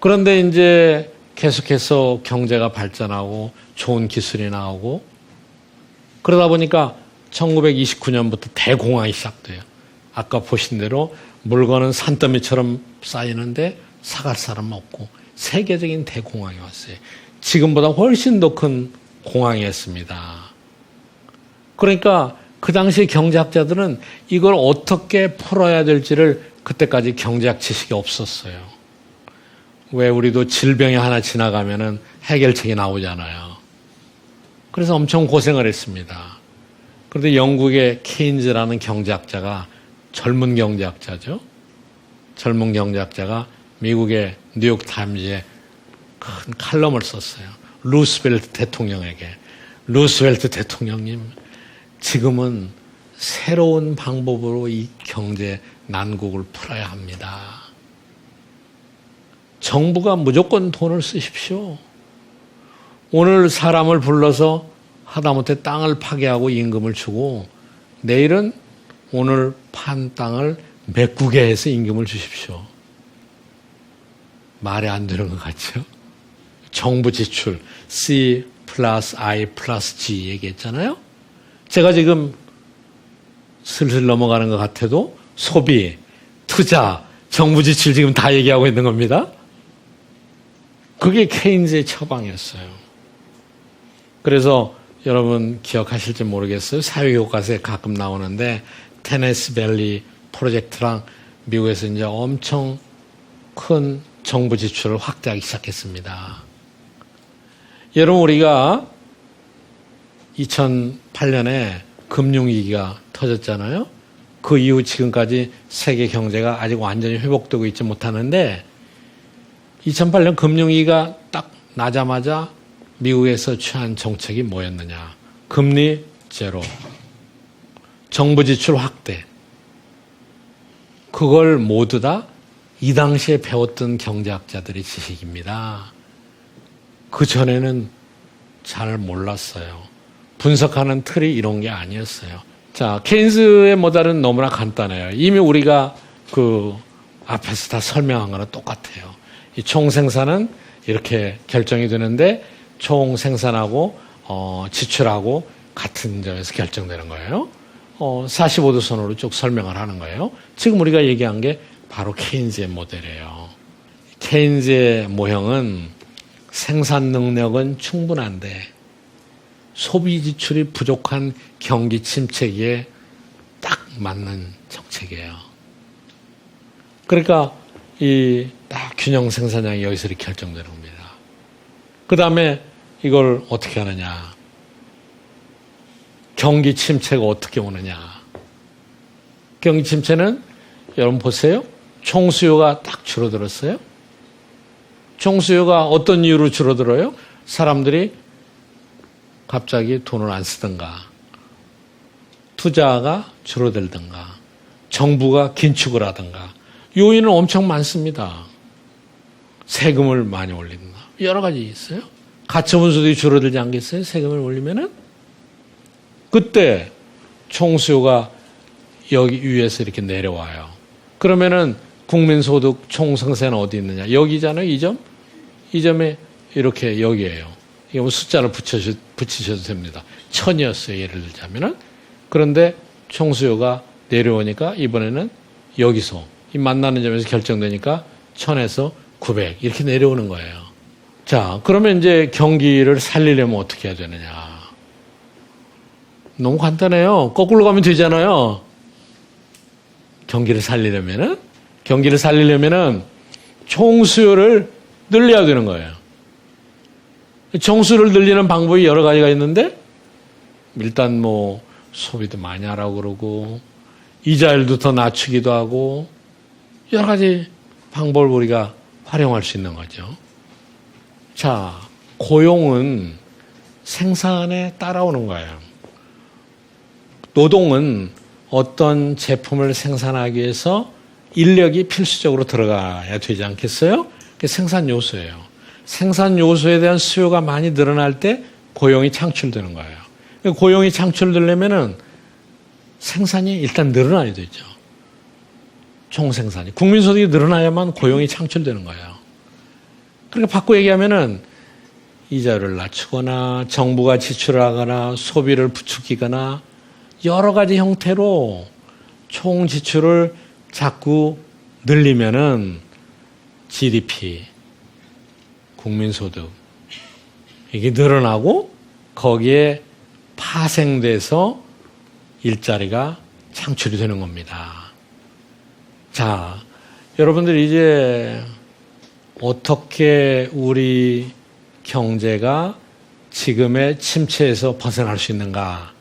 그런데 이제 계속해서 경제가 발전하고 좋은 기술이 나오고 그러다 보니까 1929년부터 대공황이 시작돼요. 아까 보신 대로 물건은 산더미처럼 쌓이는데 사갈 사람 없고 세계적인 대공황이 왔어요. 지금보다 훨씬 더 큰 공황이었습니다. 그러니까 그 당시 경제학자들은 이걸 어떻게 풀어야 될지를 그때까지 경제학 지식이 없었어요. 왜 우리도 질병이 하나 지나가면은 해결책이 나오잖아요. 그래서 엄청 고생을 했습니다. 그런데 영국의 케인즈라는 경제학자가 젊은 경제학자죠. 젊은 경제학자가 미국의 뉴욕 타임즈에 큰 칼럼을 썼어요. 루스벨트 대통령에게. 루스벨트 대통령님, 지금은 새로운 방법으로 이 경제 난국을 풀어야 합니다. 정부가 무조건 돈을 쓰십시오. 오늘 사람을 불러서 하다못해 땅을 파괴하고 임금을 주고 내일은 오늘 판 땅을 메꾸게 해서 임금을 주십시오. 말이 안 되는 것 같죠? 정부 지출 C 플러스 I 플러스 G 얘기했잖아요. 제가 지금 슬슬 넘어가는 것 같아도 소비, 투자, 정부 지출 지금 다 얘기하고 있는 겁니다. 그게 케인즈의 처방이었어요. 그래서 여러분 기억하실지 모르겠어요. 사회교과서에 가끔 나오는데 테네스 밸리 프로젝트랑 미국에서 이제 엄청 큰 정부 지출을 확대하기 시작했습니다. 여러분 우리가 2008년에 금융위기가 터졌잖아요. 그 이후 지금까지 세계 경제가 아직 완전히 회복되고 있지 못하는데 2008년 금융위기가 딱 나자마자 미국에서 취한 정책이 뭐였느냐. 금리 제로. 정부 지출 확대. 그걸 모두 다 이 당시에 배웠던 경제학자들의 지식입니다. 그 전에는 잘 몰랐어요. 분석하는 틀이 이런 게 아니었어요. 자, 케인스의 모델은 너무나 간단해요. 이미 우리가 그 앞에서 다 설명한 거랑 똑같아요. 이 총생산은 이렇게 결정이 되는데 총생산하고 어, 지출하고 같은 점에서 결정되는 거예요. 어, 45도 선으로 쭉 설명을 하는 거예요. 지금 우리가 얘기한 게 바로 케인즈의 모델이에요. 케인즈의 모형은 생산 능력은 충분한데 소비 지출이 부족한 경기 침체기에 딱 맞는 정책이에요. 그러니까 이 딱 균형 생산량이 여기서 이렇게 결정되는 겁니다. 그 다음에 이걸 어떻게 하느냐. 경기 침체가 어떻게 오느냐. 경기 침체는 여러분 보세요. 총수요가 딱 줄어들었어요. 총수요가 어떤 이유로 줄어들어요? 사람들이 갑자기 돈을 안 쓰든가, 투자가 줄어들든가, 정부가 긴축을 하든가, 요인은 엄청 많습니다. 세금을 많이 올린다. 여러 가지 있어요. 가처분 수도 줄어들지 않겠어요? 세금을 올리면은? 그때 총수요가 여기 위에서 이렇게 내려와요. 그러면은 국민소득 총생산은 어디 있느냐? 여기잖아요, 이 점? 이 점에 이렇게 여기에요. 이거 뭐 숫자를 붙여주, 붙이셔도 됩니다. 천이었어요, 예를 들자면은. 그런데 총수요가 내려오니까 이번에는 여기서, 이 만나는 점에서 결정되니까 천에서 900 이렇게 내려오는 거예요. 자, 그러면 이제 경기를 살리려면 어떻게 해야 되느냐? 너무 간단해요. 거꾸로 가면 되잖아요. 경기를 살리려면은 경기를 살리려면은 총 수요를 늘려야 되는 거예요. 총수를 늘리는 방법이 여러 가지가 있는데 일단 뭐 소비도 많이 하라고 그러고 이자율도 더 낮추기도 하고 여러 가지 방법을 우리가 활용할 수 있는 거죠. 자, 고용은 생산에 따라오는 거예요. 노동은 어떤 제품을 생산하기 위해서 인력이 필수적으로 들어가야 되지 않겠어요? 그게 생산 요소예요. 생산 요소에 대한 수요가 많이 늘어날 때 고용이 창출되는 거예요. 고용이 창출되려면은 생산이 일단 늘어나야 되죠. 총생산이. 국민소득이 늘어나야만 고용이 창출되는 거예요. 그러니까 바꿔 얘기하면은 이자율을 낮추거나 정부가 지출하거나 소비를 부추기거나 여러 가지 형태로 총 지출을 자꾸 늘리면은 GDP, 국민소득 이게 늘어나고 거기에 파생돼서 일자리가 창출이 되는 겁니다. 자, 여러분들 이제 어떻게 우리 경제가 지금의 침체에서 벗어날 수 있는가?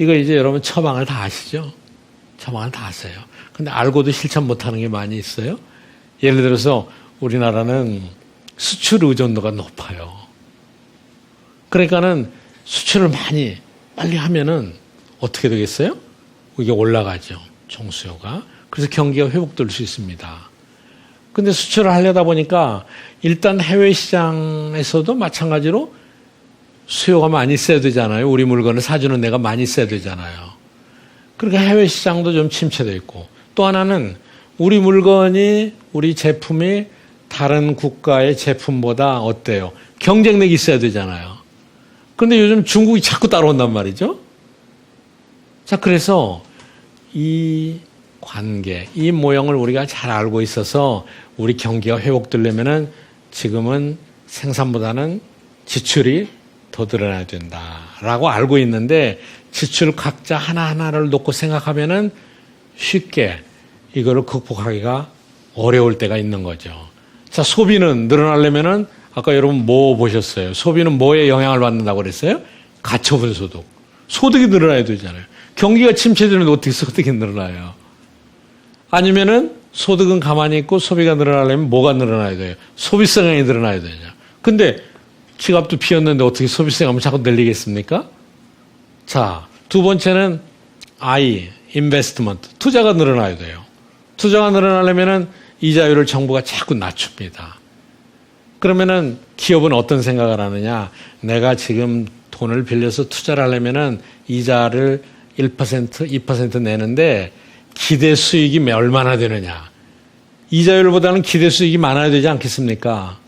이거 이제 여러분 처방을 다 아시죠? 처방을 다 아세요. 근데 알고도 실천 못하는 게 많이 있어요. 예를 들어서 우리나라는 수출 의존도가 높아요. 그러니까는 수출을 많이 빨리 하면은 어떻게 되겠어요? 이게 올라가죠. 총수요가. 그래서 경기가 회복될 수 있습니다. 근데 수출을 하려다 보니까 일단 해외 시장에서도 마찬가지로 수요가 많이 있어야 되잖아요. 우리 물건을 사주는 데가 많이 있어야 되잖아요. 그러니까 해외 시장도 좀 침체돼 있고 또 하나는 우리 물건이 우리 제품이 다른 국가의 제품보다 어때요? 경쟁력이 있어야 되잖아요. 그런데 요즘 중국이 자꾸 따라온단 말이죠. 자, 그래서 이 관계, 이 모형을 우리가 잘 알고 있어서 우리 경기가 회복되려면은 지금은 생산보다는 지출이 더 늘어나야 된다라고 알고 있는데 지출 각자 하나하나를 놓고 생각하면은 쉽게 이거를 극복하기가 어려울 때가 있는 거죠. 자, 소비는 늘어나려면은 아까 여러분 뭐 보셨어요? 소비는 뭐에 영향을 받는다고 그랬어요? 가처분 소득. 소득이 늘어나야 되잖아요. 경기가 침체되는데 어떻게 소득이 늘어나요? 아니면은 소득은 가만히 있고 소비가 늘어나려면 뭐가 늘어나야 돼요? 소비성이 늘어나야 되냐. 근데 지갑도 비었는데 어떻게 소비성하면 자꾸 늘리겠습니까? 자, 두 번째는 I, 인베스트먼트. 투자가 늘어나야 돼요. 투자가 늘어나려면은 이자율을 정부가 자꾸 낮춥니다. 그러면은 기업은 어떤 생각을 하느냐? 내가 지금 돈을 빌려서 투자를 하려면은 이자를 1%, 2% 내는데 기대 수익이 얼마나 되느냐? 이자율보다는 기대 수익이 많아야 되지 않겠습니까?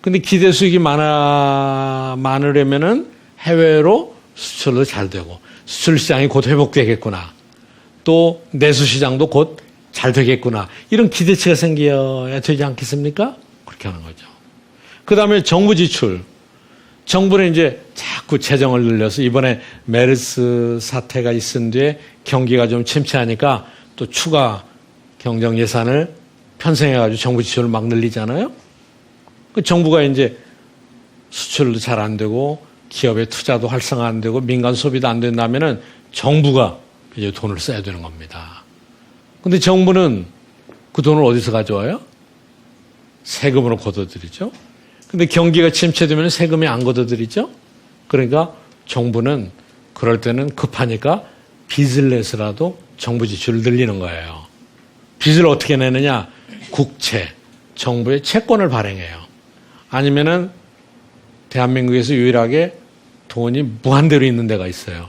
근데 기대 수익이 많아, 많으려면은 해외로 수출도 잘 되고 수출 시장이 곧 회복되겠구나. 또 내수 시장도 곧 잘 되겠구나. 이런 기대치가 생겨야 되지 않겠습니까? 그렇게 하는 거죠. 그 다음에 정부 지출. 정부는 이제 자꾸 재정을 늘려서 이번에 메르스 사태가 있은 뒤에 경기가 좀 침체하니까 또 추가 경정 예산을 편성해가지고 정부 지출을 막 늘리잖아요. 그 정부가 이제 수출도 잘 안 되고 기업의 투자도 활성화 안 되고 민간 소비도 안 된다면은 정부가 이제 돈을 써야 되는 겁니다. 근데 정부는 그 돈을 어디서 가져와요? 세금으로 걷어들이죠. 근데 경기가 침체되면 세금이 안 걷어들이죠. 그러니까 정부는 그럴 때는 급하니까 빚을 내서라도 정부 지출을 늘리는 거예요. 빚을 어떻게 내느냐? 국채, 정부의 채권을 발행해요. 아니면은 대한민국에서 유일하게 돈이 무한대로 있는 데가 있어요.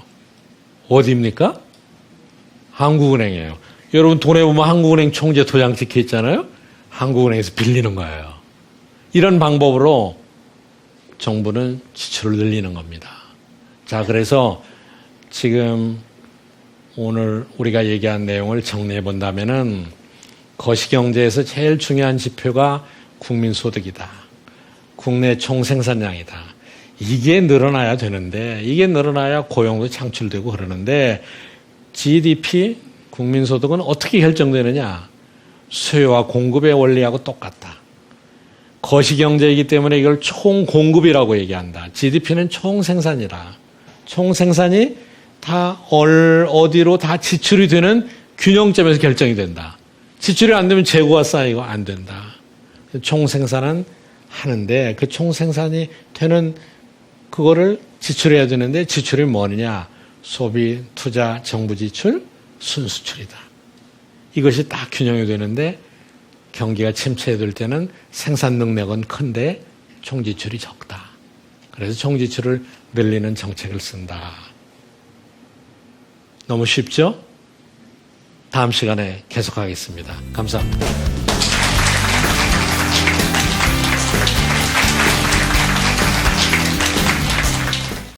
어디입니까? 한국은행이에요. 여러분 돈에 보면 한국은행 총재 도장 찍혀 있잖아요. 한국은행에서 빌리는 거예요. 이런 방법으로 정부는 지출을 늘리는 겁니다. 자, 그래서 지금 오늘 우리가 얘기한 내용을 정리해 본다면은 거시경제에서 제일 중요한 지표가 국민소득이다. 국내 총생산량이다. 이게 늘어나야 되는데, 이게 늘어나야 고용도 창출되고 그러는데, GDP, 국민소득은 어떻게 결정되느냐? 수요와 공급의 원리하고 똑같다. 거시경제이기 때문에 이걸 총공급이라고 얘기한다. GDP는 총생산이라. 총생산이 다 어디로 다 지출이 되는 균형점에서 결정이 된다. 지출이 안 되면 재고가 쌓이고 안 된다. 총생산은 하는데 그 총생산이 되는 그거를 지출해야 되는데 지출이 뭐느냐? 소비, 투자, 정부 지출, 순수출이다. 이것이 딱 균형이 되는데 경기가 침체될 때는 생산 능력은 큰데 총지출이 적다. 그래서 총지출을 늘리는 정책을 쓴다. 너무 쉽죠? 다음 시간에 계속하겠습니다. 감사합니다.